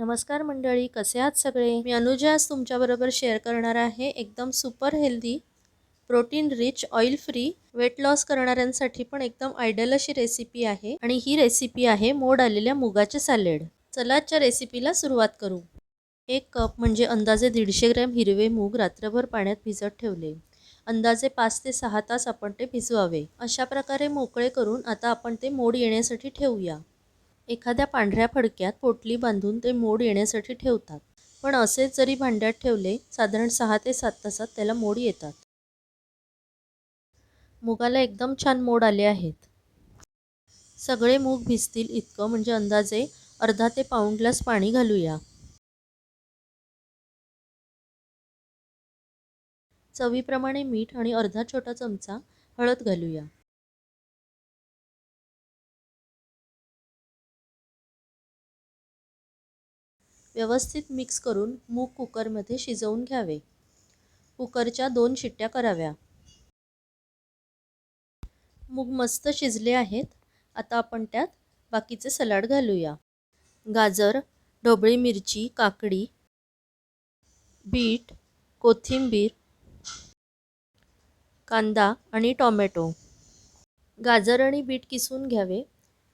नमस्कार मंडळी कसे आहात सगळे? मी अनुजा आज तुमच्याबरोबर शेअर करणार आहे एकदम super healthy protein rich oil free weight loss करणाऱ्यांसाठी पण एकदम आयडल अशी रेसिपी आहे आणि ही रेसिपी आहे मोड आलेल्या मुगाचे सॅलेड. चलाच्या रेसिपीला सुरुवात करू. एक कप म्हणजे अंदाजे दीडशे ग्रॅम हिरवे मूग रात्रभर पाण्यात भिजत ठेवले. अंदाजे पाच ते सहा तास आपण ते भिजवावे. अशा प्रकारे मोकळे करून आता आपण ते मोड येण्यासाठी ठेवूया. एखाद्या पांढऱ्या फडक्यात पोटली बांधून ते मोड येण्यासाठी ठेवतात. पण असेच जरी भांड्यात ठेवले साधारण सहा ते सात तासात त्याला मोड येतात. मुगाला एकदम छान मोड आले आहेत. सगळे मूग भिजतील इतकं म्हणजे अंदाजे अर्धा ते पाऊण ग्लास पाणी घालूया. चवीप्रमाणे मीठ आणि अर्धा छोटा चमचा हळद घालूया. व्यवस्थित मिक्स करून मूग कुकरमध्ये शिजवून घ्यावे. कुकरच्या दोन शिट्ट्या कराव्या. मूग मस्त शिजले आहेत. आता आपण त्यात बाकीचे सलाड घालूया. गाजर ढोबळी मिरची काकडी बीट कोथिंबीर कांदा आणि टॉमॅटो. गाजर आणि बीट किसून घ्यावे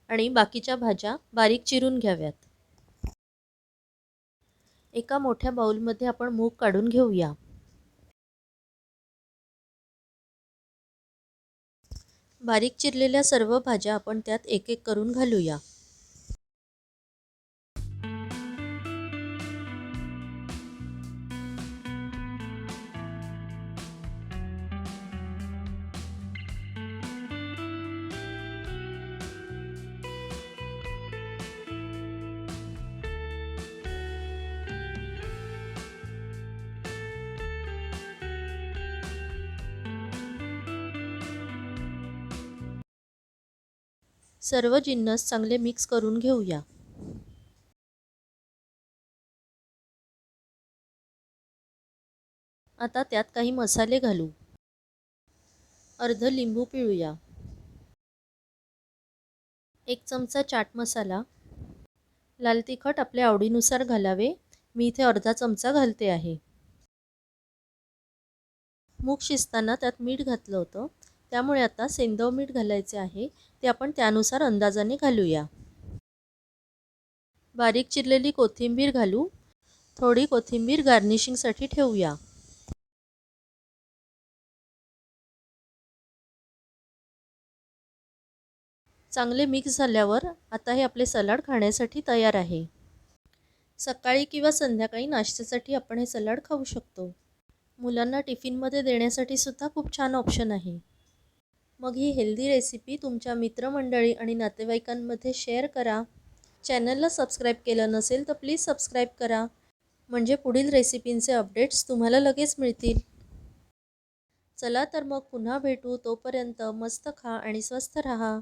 आणि बाकीच्या भाज्या बारीक चिरून घ्याव्यात. एका मोठ्या बाउलमध्ये आपण मूग काढून घेऊया. बारीक चिरलेल्या सर्व भाज्या आपण त्यात एक एक करून घालूया. सर्व जिन्नस चांगले मिक्स करून घेऊया. आता त्यात काही मसाले घालू. अर्ध लिंबू पिळूया. एक चमचा चाट मसाला. लाल तिखट आपल्या आवडीनुसार घालावे. मी इथे अर्धा चमचा घालते आहे. मूग शिजताना त्यात मीठ घातलं होतं. त्यामुळे आता सेंदव मीठ घालायचे आहे. ते आपण त्यानुसार अंदाजाने घालूया. बारीक चिरलेली कोथिंबीर घालू. थोडी कोथिंबीर गार्निशिंगसाठी ठेवूया. चांगले मिक्स झाल्यावर आता हे आपले सलाड खाण्यासाठी तयार आहे. सकाळी किंवा संध्याकाळी नाश्त्यासाठी आपण हे सलाड खाऊ शकतो. मुलांना टिफिनमध्ये देण्यासाठी सुद्धा खूप छान ऑप्शन आहे. मग ही हेल्दी रेसिपी तुमच्या मित्रमंडळी आणि नातेवाईकांमध्ये शेअर करा. चॅनलला सबस्क्राईब केलं नसेल तर प्लीज सबस्क्राईब करा. म्हणजे पुढील रेसिपींचे अपडेट्स तुम्हाला लगेच मिळतील. चला तर मग पुन्हा भेटू. तोपर्यंत मस्त खा आणि स्वस्थ रहा.